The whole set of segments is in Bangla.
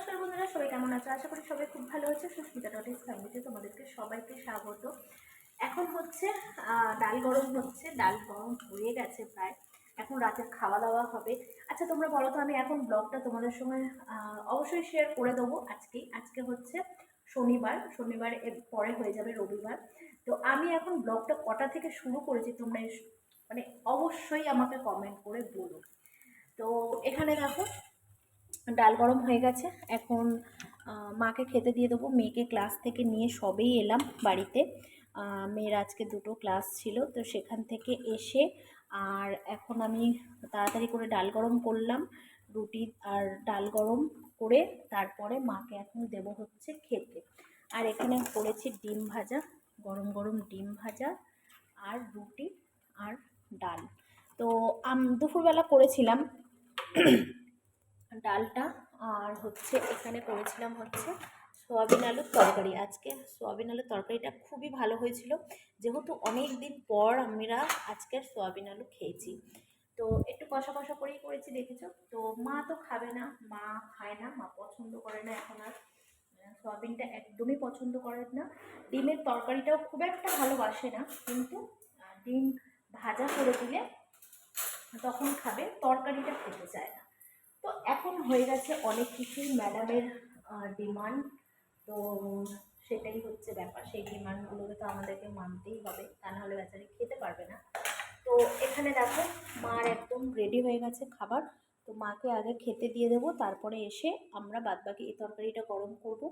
নমস্কার বন্ধুরা, সবাই কেমন আছো? আশা করি সবাই খুব ভালো আছে। সুস্মিতা ডটের ফ্যামিলিতে তোমাদেরকে সবাইকে স্বাগত। এখন হচ্ছে ডাল গরম হচ্ছে, ডাল গরম হয়ে গেছে প্রায়। এখন রাতের খাওয়া দাওয়া হবে। আচ্ছা তোমরা বলো তো, আমি এখন ব্লগটা তোমাদের সঙ্গে অবশ্যই শেয়ার করে দেবো আজকেই। আজকে হচ্ছে শনিবার শনিবার এর পরে হয়ে যাবে রবিবার। তো আমি এখন ব্লগটা কটা থেকে শুরু করেছি তোমরা মানে অবশ্যই আমাকে কমেন্ট করে বলো। তো এখানে দেখো ডাল গরম হয়ে গেছে। এখন মাকে খেতে দিয়ে দেবো। মেয়েকে ক্লাস থেকে নিয়ে সবেই এলাম বাড়িতে। মেয়ের আজকে দুটো ক্লাস ছিল, তো সেখান থেকে এসে আর এখন আমি তাড়াতাড়ি করে ডাল গরম করলাম, রুটি আর ডাল গরম করে তারপরে মাকে এখন দেব হচ্ছে খেতে। আর এখানে করেছি ডিম ভাজা, গরম গরম ডিম ভাজা আর রুটি আর ডাল। তো দুপুরবেলা করেছিলাম। ডালটা আর হচ্ছে এখানে করেছিলাম হচ্ছে সোয়াবিন আলুর তরকারি। আজকে সোয়াবিন আলুর তরকারিটা খুবই ভালো হয়েছিল। যেহেতু অনেক দিন পর আমরা আজকে সোয়াবিন আলু খেয়েছি। তো একটু কষা কষা করেই করেছি, দেখেছ? তো মা তো খাবে না, মা খায় না, মা পছন্দ করে না এখন আর। সোয়াবিনটা একদমই পছন্দ করে না। ডিমের তরকারিটাও খুব একটা ভালোবাসে না, কিন্তু ডিম ভাজা করে দিলে তখন খাবে, তরকারিটা খেতে চায় না। তো এখন হয়ে গেছে অনেক কিছুই ম্যাডামের ডিমান্ড তো সেটাই হচ্ছে ব্যাপার। সেই ডিমান্ডগুলোকে তো আমাদেরকে মানতেই হবে, তা নাহলে বেচারি খেতে পারবে না। তো এখানে দেখো, মার একদম রেডি হয়ে গেছে খাবার। তো মাকে আগে খেতে দিয়ে দেবো, তারপরে এসে আমরা বাদবাকি এই তরকারিটা গরম করব।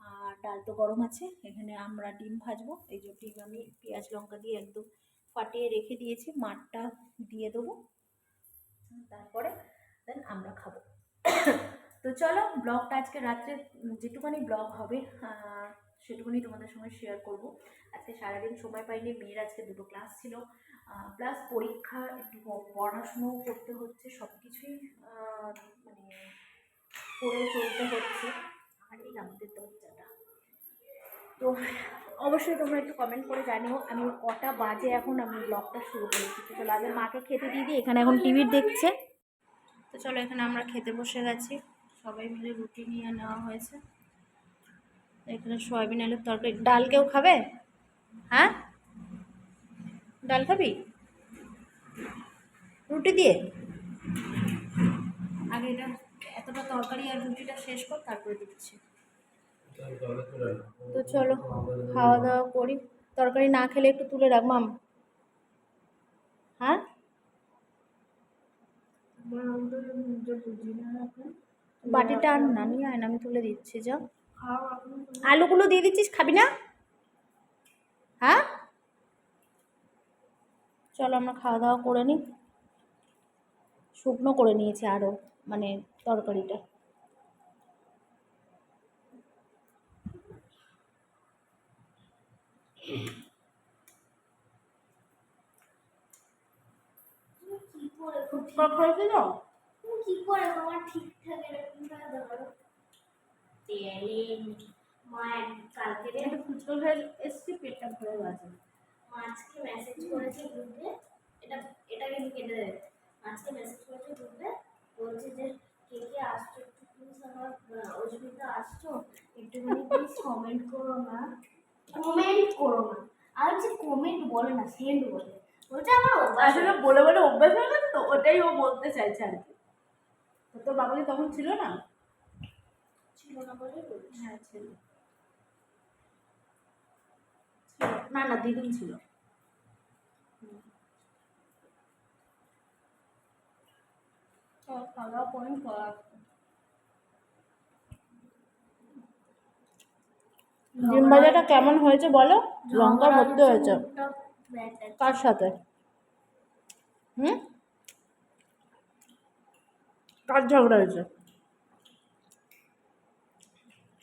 আর ডাল তো গরম আছে, এখানে আমরা ডিম ভাজবো। এই যে ডিম আমি পেঁয়াজ লঙ্কা দিয়ে একদম ফাটিয়ে রেখে দিয়েছি মাঠটা দিয়ে দেবো। তারপরে দেন আমরা খাব। তো চলো, ব্লগটা আজকে রাত্রে যেটুখানি ব্লগ হবে সেটুকুনি তোমাদের সঙ্গে শেয়ার করব। আজকে সারাদিন সময় পাইনি, মেয়ের আজকে দুটো ক্লাস ছিল। প্লাস পরীক্ষা, একটু পড়াশুনোও করতে হচ্ছে সব কিছুই মানে করে চলতে হচ্ছে। আর এই আমাদের দরজাটা তো অবশ্যই তোমরা একটু কমেন্ট করে জানিও, আমি কটা বাজে এখন আমি ব্লগটা শুরু করেছি। তো চলো, আগে মাকে খেতে দিয়ে দিই, এখানে এখন টিভি দেখছে। তো চলো এখানে আমরা খেতে বসে গেছি। সবাই মিলে রুটি নিয়ে নেওয়া হয়েছে। এখানে সয়াবিন, আলুর তরকারি। ডাল কেউ খাবে? হ্যাঁ? ডাল খাবি? রুটি দিয়ে? আগে এটা এতটা তরকারি আর রুটিটা শেষ কর, তারপরে দিচ্ছি। তো চলো, খাওয়া দাওয়া করি। তরকারি না খেলে একটু তুলে রাখ, মাম। হ্যাঁ? বাটিটা আর না, নিয়ে আয় আমি তুলে দিচ্ছি যা আলুগুলো দিয়ে দিচ্ছিস, খাবি না? হ্যাঁ? চলো আমরা খাওয়া দাওয়া করে নিই। শুকনো করে নিয়েছি আরও মানে তরকারিটা খুব ফুটপাক তো তুমি কি করে? তোমার ঠিকঠাক এরকম ভাবে ধরো। তেলে মা কালকে রে হয়ে এসছি পেটটা ভরে গেছে। মা আজকে মেসেজ করেছে গ্রুপে এটা এটা কিন্তু কেটে দেবে। আজকে মেসেজ করেছে গ্রুপে বলছে যে কে কে আসছো একটু প্লিজ আমার অস্মিতা আসছো? একটুখানি প্লিজ কমেন্ট করো না। কমেন্ট করো না। আর যে কমেন্ট বলে না সেন্ড বলে। বলছে আমার অভ্যাস আসলে বলে বলে অভ্যাস হয়ে গেছে তো ওটাই ও বলতে চাইছে আর কি। তোর তখন ছিল না? ছিল না বলে হ্যাঁ ছিল। না না দিদিন ছিল। খাওয়া দাওয়া করে ডিম ভাজাটা কেমন হয়েছে বলো? লঙ্কা ভর্তি হয়েছে। কার সাথে? হুম? কার ঝগড়া হয়েছে?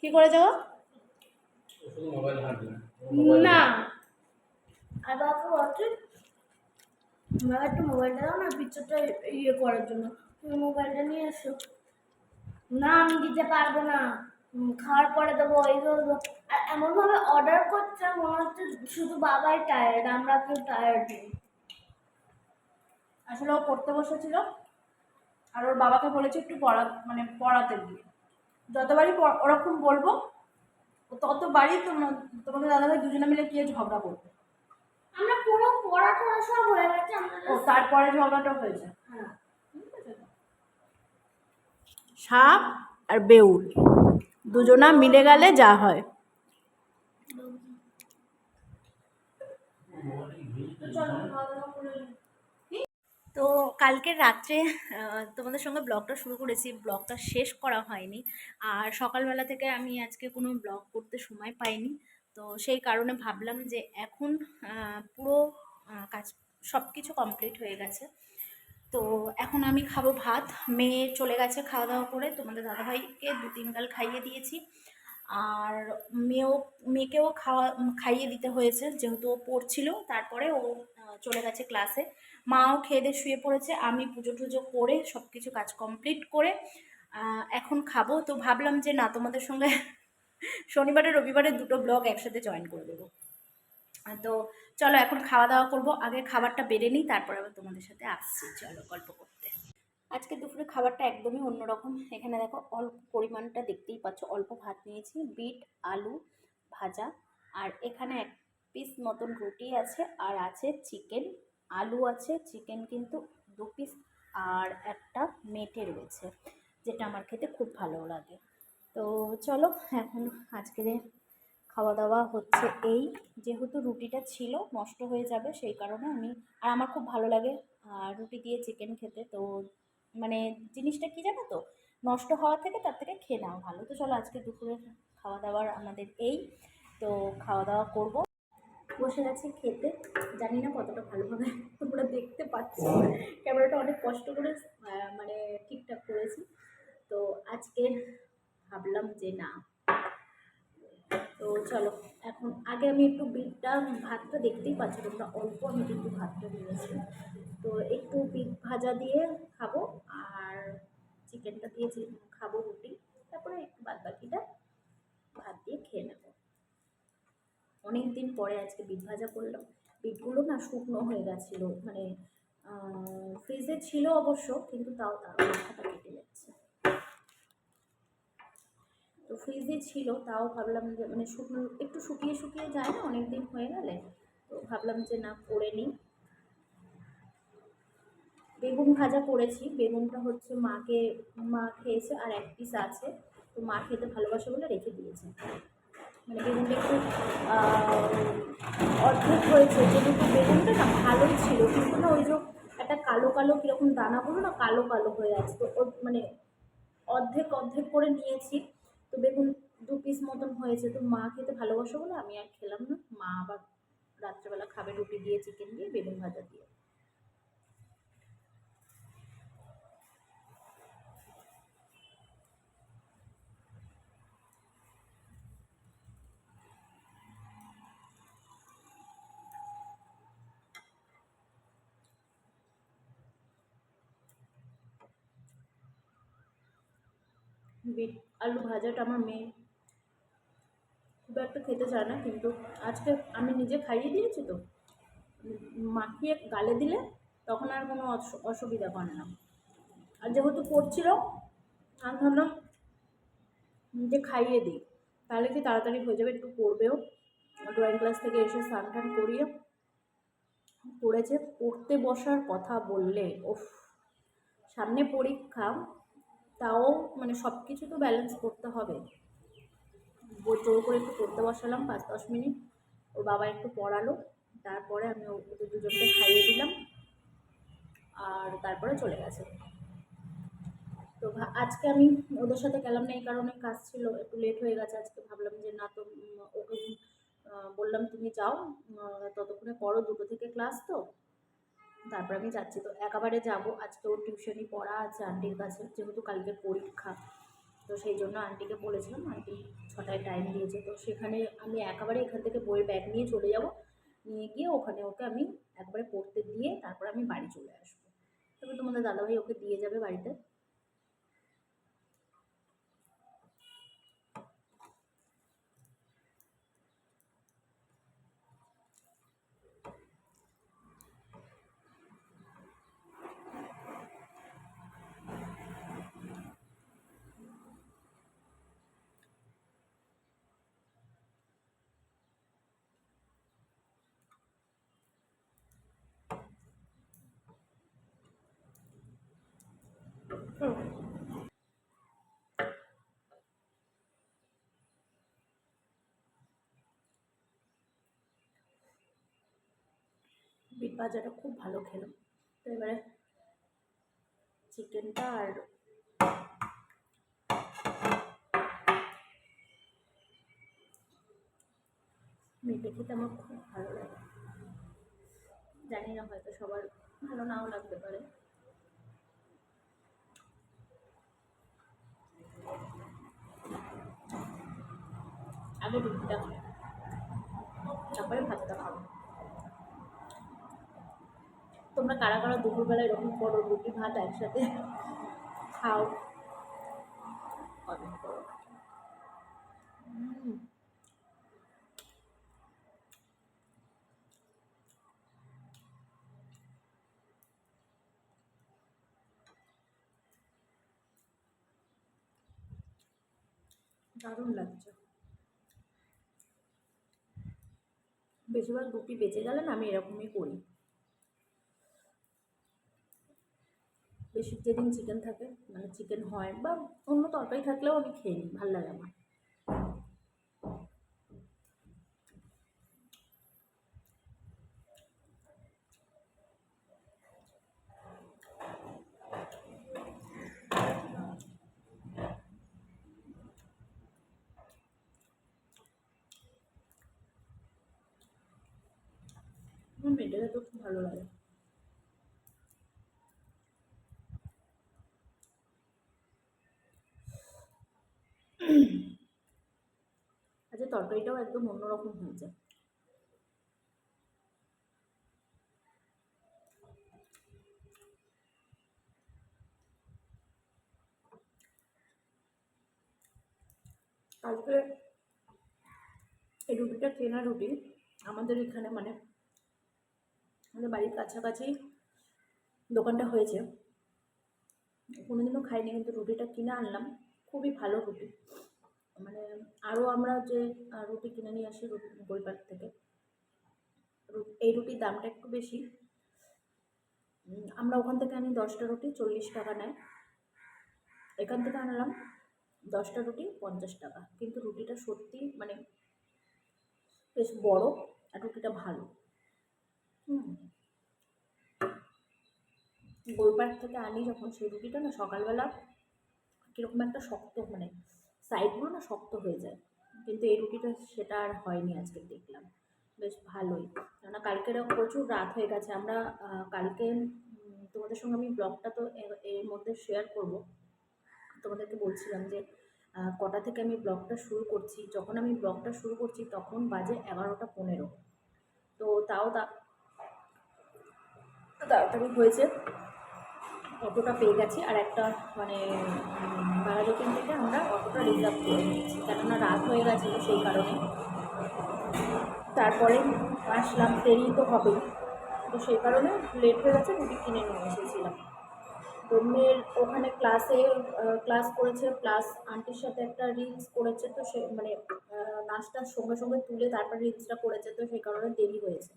কি করেছে গো না। আর বাবা বলছে বাবা একটু মোবাইলটা দাও না পিকচারটা ইয়ে করার জন্য। তুমি মোবাইলটা নিয়ে এসো। না আমি দিতে পারব না। খাওয়ার পরে দেবো এই দেবো আর এমনভাবে অর্ডার করছে মনে হচ্ছে শুধু বাবাই টায়ার্ড আমরা কেউ টায়ার্ড নেই। আসলে ও পড়তে বসেছিল আর ওর বাবাকে বলেছে একটু পড়া মানে পড়াতে দিয়ে যতবারই ওরকম বলব ততবারই তোমার তোমাদের দাদাভাই দুজনে মিলে গিয়ে ঝগড়া করবে। আমরা পুরো পড়া টড়া সব হয়ে গেছে ও তারপরে ঝগড়াটা হয়েছে। হ্যাঁ। সাপ আর বেউল। দুজনা মিলে গেলে যা হয়। তো কালকে রাত্রে তোমাদের সঙ্গে ব্লগটা শুরু করেছি। ব্লগটা শেষ করা হয়নি। আর সকালবেলা থেকে আমি আজকে কোনো ব্লগ করতে সময় পাইনি। তো সেই কারণে ভাবলাম যে এখন পুরো কাজ সব কিছু কমপ্লিট হয়ে গেছে। তো এখন আমি খাব ভাত। মেয়ে চলে গেছে খাওয়া দাওয়া করে, তোমাদের দাদাভাইকে দু তিন গাল খাইয়ে দিয়েছি। আর মেয়েও, মেয়েকেও খাওয়া, খাইয়ে দিতে হয়েছে, যেহেতু ও পড়ছিল, তারপরে ও চলে গেছে ক্লাসে মাও খেয়ে দিয়ে শুয়ে পড়েছে, আমি পুজো টুজো করে সব কিছু কাজ কমপ্লিট করে এখন খাব। তো ভাবলাম যে না, তোমাদের সঙ্গে শনিবারে, রবিবারে দুটো ব্লগ একসাথে জয়েন করে দেবো। তো চলো এখন খাওয়া দাওয়া করব। আগে খাবারটা বেড়ে নিই, তারপরে আবার তোমাদের সাথে আসছি। চলো গল্প করতে। আজকে দুপুরে খাবারটা একদমই অন্যরকম। এখানে দেখো অল্প পরিমাণটা দেখতেই পাচ্ছ। অল্প ভাত নিয়েছি, বিট, আলু ভাজা। আর এখানে এক পিস মতন রুটি আছে আর আছে চিকেন আলু আছে চিকেন কিন্তু দু পিস আর একটা মেটে রয়েছে, যেটা আমার খেতে খুব ভালো লাগে। তো চলো, এখন আজকের খাওয়া দাওয়া হচ্ছে এই। যেহেতু রুটিটা ছিল, নষ্ট হয়ে যাবে সেই কারণে আমি, আর আমার খুব ভালো লাগে রুটি দিয়ে চিকেন খেতে। তো মানে জিনিসটা কি জানো তো? নষ্ট হওয়া থেকে তার থেকে খেয়ে নেওয়া ভালো। তো চলো আজকে দুপুরে খাওয়া দাওয়ার আমাদের এই। তো খাওয়া দাওয়া করব। বসে গেছি খেতে। জানি না কতটা ভালোভাবে তোমরা দেখতে পাচ্ছ। ক্যামেরাটা অনেক কষ্ট করে মানে ঠিকঠাক করেছি। তো আজকে ভাবলাম যে না তো চলো, এখন আগে আমি একটু বিটটা, ভাতটা দেখতেই পাচ্ছ, তোমরা অল্প আমি কিন্তু ভাতটা দিয়েছি। তো একটু বিট ভাজা দিয়ে খাব, আর চিকেনটা দিয়ে খাব রুটি। তারপরে একটু বাদ বাকিটা ভাত দিয়ে খেয়ে নেব। অনেক দিন পরে আজকে বিট ভাজা করলাম। বিটগুলো না শুকনো হয়ে গেছিল মানে ফ্রিজে ছিল অবশ্য, কিন্তু তাও তার মাথাটা কেটে যাচ্ছে তো ফ্রিজে ছিল, তাও ভাবলাম যে মানে শুকনো একটু শুকিয়ে শুকিয়ে যায় না অনেক দিন হয়ে গেলে। তো ভাবলাম যে, না, করে নিই। বেগুন ভাজা করেছি। বেগুনটা হচ্ছে মাকে, মা খেয়েছে আর এক পিস আছে। তো মা খেতে ভালোবাসে বলে রেখে দিয়েছে। মানে বেগুনটা একটু অর্ধেক হয়েছে। যেহেতু বেগুনটা না ভালোই ছিল, কিন্তু না ওই যে একটা কালো কালো কীরকম দানাগুলো না কালো কালো হয়ে আছে। তো মানে অর্ধেক অর্ধেক করে নিয়েছি। তো বেগুন দু পিস মতন হয়েছে। তো মা খেতে ভালোবাসো বলে আমি আর খেলাম না। মা আবার রাত্রেবেলা খাবে রুটি দিয়ে চিকেন দিয়ে, বেগুন ভাজা দিয়ে। বিট, আলু ভাজাটা আমার মেয়ে। খুব একটা খেতে চায় না, কিন্তু আজকে আমি নিজে খাইয়ে দিয়েছি তো। মাখিয়ে গালে দিলে তখন আর কোনো অস- অসুবিধা করে না। আর যেহেতু পড়ছিল আমি ভাবলাম যে খাইয়ে দিই। তাহলে কি তাড়াতাড়ি হয়ে যাবে, একটু পড়বেও ড্রয়িং ক্লাস থেকে এসে স্নান টান করিয়ে পড়েছে পড়তে বসার কথা বললে ওফ সামনে পরীক্ষা। তাও মানে সব কিছু তো ব্যালেন্স করতে হবে। জোর করে একটু পড়তে বসালাম পাঁচ দশ মিনিট। ওর বাবা একটু পড়ালো, তারপরে আমি ওদের দুজনকে খাইয়ে দিলাম। আর তারপরে চলে গেছে। তো আজকে আমি ওদের সাথে গেলাম না, এই কারণে কাজ ছিল, একটু লেট হয়ে গেছে আজকে। ভাবলাম যে না তো ওকে বললাম তুমি যাও ততক্ষণে করো, দুটো থেকে ক্লাস তো। তারপর আমি যাচ্ছি। তো একেবারে যাব। আজকে ওর টিউশনি পড়া আছে আন্টির কাছে। যেহেতু কালকে পরীক্ষা। তো সেই জন্য আন্টিকে বলেছিলাম, আন্টি, ছটায় টাইম দিয়েছে। তো সেখানে আমি একেবারে এখান থেকে বইয়ের ব্যাগ নিয়ে চলে যাব। নিয়ে গিয়ে ওখানে ওকে আমি একবারে পড়তে দিয়ে তারপর আমি বাড়ি চলে আসব। তবে তোমাদের দাদাভাই ওকে দিয়ে যাবে বাড়িতে। ভাজাটা খুব ভালো খেলো। তো এবারে চিকেনটা আর মেটে খেতে আমার খুব ভালো লাগে। জানি না, হয়তো সবার ভালো নাও লাগতে পারে। আগে রুটিটা তারপরে ভাতটা খাব তোমরা কারা কারা দুপুরবেলা এরকম করো, রুটি, ভাত একসাথে খাও। দারুণ লাগছে। বেশিরভাগ রুটি বেঁচে গেলে না আমি এরকমই করি। বেশি যেদিন চিকেন থাকে মানে চিকেন হয় বা অন্য তরকারি থাকলেও আমি খেয়ে নিই, ভালো লাগে আমার। আমার মেটে খেতে খুব ভালো লাগে। আচ্ছা তরকারিটাও একদম অন্যরকম হয়েছে। কালকে এই রুটিটা কেনা রুটি। আমাদের এখানে মানে আমাদের বাড়ির কাছাকাছি দোকানটা হয়েছে। কোনোদিনও খাইনি, কিন্তু রুটিটা কিনে আনলাম। খুবই ভালো রুটি। মানে আরও আমরা যে রুটি কিনে নিয়ে আসি গোলপাট থেকে। এই রুটির দামটা একটু বেশি। আমরা ওখান থেকে আনি দশটা রুটি, চল্লিশ টাকা নেয়। এখান থেকে আনলাম দশটা রুটি, পঞ্চাশ টাকা। কিন্তু রুটিটা সত্যি মানে বেশ বড় আর রুটিটা ভালো। হুম। গোলপাট থেকে আনি যখন সেই রুটিটা, না সকালবেলা কীরকম একটা শক্ত মানে সাইডগুলো না শক্ত হয়ে যায়। কিন্তু এই রুটিটা সেটা আর হয়নি আজকে দেখলাম। বেশ ভালোই। কেননা কালকের প্রচুর রাত হয়ে গেছে। আমরা কালকে তোমাদের সঙ্গে আমি ব্লগটা তো এর- মধ্যে শেয়ার করব। তোমাদেরকে বলছিলাম যে কটা থেকে আমি ব্লগটা শুরু করছি। যখন আমি ব্লগটা শুরু করছি তখন বাজে এগারোটা পনেরো। তো তাও তাড়াতাড়ি হয়েছে। অটোটা পেয়ে গেছি আর একটা মানে বারাজোকিন থেকে আমরা অটোটা রিজার্ভ করে নিয়েছি। কেননা রাত হয়ে গেছিল সেই কারণে। তারপরে আসলাম দেরি তো হবেই। তো সেই কারণে লেট হয়ে গেছে রুটি কিনে নিয়ে এসেছিলাম। তো মেয়ের ওখানে ক্লাসে ক্লাস করেছে প্লাস আন্টির সাথে একটা রিলস করেছে তো সে মানে আহ, নাচটার সঙ্গে সঙ্গে তুলে তারপর রিলসটা করেছে তো সেই কারণে দেরি হয়েছে।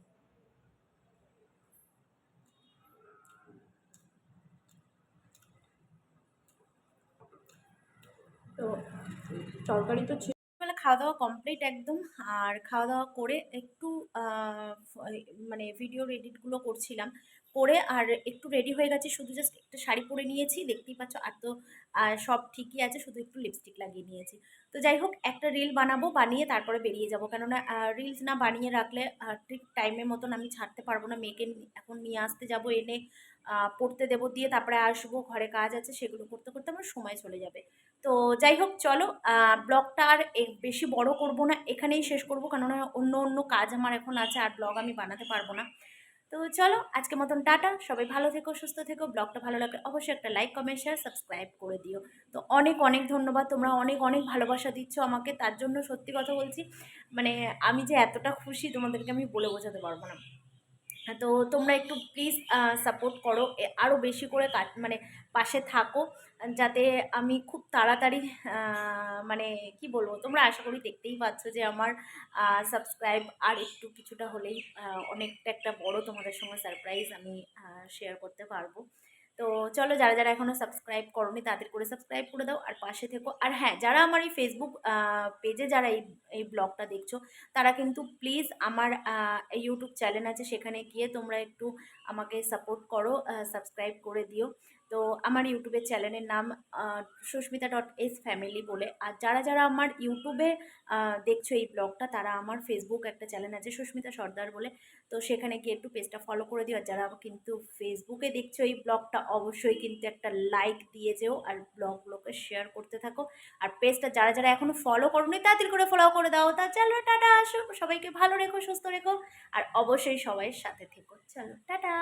তো তরকারি তো ছিল। বেলা খাওয়া দাওয়া কমপ্লিট একদম। আর খাওয়া দাওয়া করে একটু মানে ভিডিও এডিটগুলো করছিলাম। করে আর একটু রেডি হয়ে গেছে। শুধু জাস্ট একটা শাড়ি পরে নিয়েছি। দেখতেই পাচ্ছ, আর তো সব ঠিকই আছে। শুধু একটু লিপস্টিক লাগিয়ে নিয়েছি। তো যাই হোক, একটা রিল বানাবো, বানিয়ে তারপরে বেরিয়ে যাব। কেননা রিলস না বানিয়ে রাখলে ঠিক টাইমের মতন আমি ছাড়তে পারব না। মেয়েকে এখন নিয়ে আসতে যাব, এনে পড়তে দেবো, দিয়ে তারপরে আসব, ঘরে কাজ আছে, সেগুলো করতে করতে আমার সময় চলে যাবে। তো যাই হোক, চলো ব্লগটা আর বেশি বড় করব না, এখানেই শেষ করব, কেননা অন্য অন্য কাজ আমার এখন আছে, আর ব্লগ আমি বানাতে পারব না। তো চলো আজকে মতন টাটা, সবাই ভালো থেকো, সুস্থ থেকো, ব্লগটা ভালো লাগলে অবশ্যই একটা লাইক, কমেন্ট শেয়ার সাবস্ক্রাইব করে দিও। তো অনেক অনেক ধন্যবাদ, তোমরা অনেক অনেক ভালোবাসা দিচ্ছ আমাকে, তার জন্য সত্যি কথা বলছি মানে আমি যে এতটা খুশি তোমাদেরকে আমি বলে বোঝাতে পারব না। তো তোমরা একটু প্লিজ সাপোর্ট করো। আরও বেশি করে মানে পাশে থাকো, যাতে আমি খুব তাড়াতাড়ি মানে কি বলব, তোমরা আশা করি দেখতেই পাচ্ছ যে আমার সাবস্ক্রাইব আর একটু কিছুটা হলেই অনেকটা একটা বড় তোমাদের সঙ্গে সারপ্রাইজ আমি শেয়ার করতে পারব। তো চলো যারা যারা এখনও সাবস্ক্রাইব করোনি তাদের করে সাবস্ক্রাইব করে দাও আর পাশে থেকো। আর হ্যাঁ যারা আমার এই ফেসবুক পেজে যারা এই এই ব্লগটা দেখছ, তারা কিন্তু প্লিজ আমার ইউটিউব চ্যানেল আছে, সেখানে গিয়ে তোমরা একটু আমাকে সাপোর্ট করো সাবস্ক্রাইব করে দিও। তো আমার ইউটিউবের চ্যানেলের নাম সুস্মিতা ডট এস ফ্যামিলি বলে। আর যারা যারা আমার ইউটিউবে দেখছ এই ব্লগটা তারা আমার ফেসবুক একটা চ্যানেল আছে সুস্মিতা সর্দার বলে। তো সেখানে গিয়ে একটু পেজটা ফলো করে দিও। আর যারা কিন্তু ফেসবুকে দেখছ এই ব্লগটা অবশ্যই কিন্তু একটা লাইক দিয়ে যেও আর ব্লগগুলোকে শেয়ার করতে থাকো। আর পেজটা যারা যারা এখনও ফলো করোনি তাড়াতাড়ি করে ফলো করে দাও। তা চলো, টাটা, আসো। সবাইকে ভালো রেখো, সুস্থ রেখো। আর অবশ্যই সবাই সাথে থেকো। চলো, টাটা।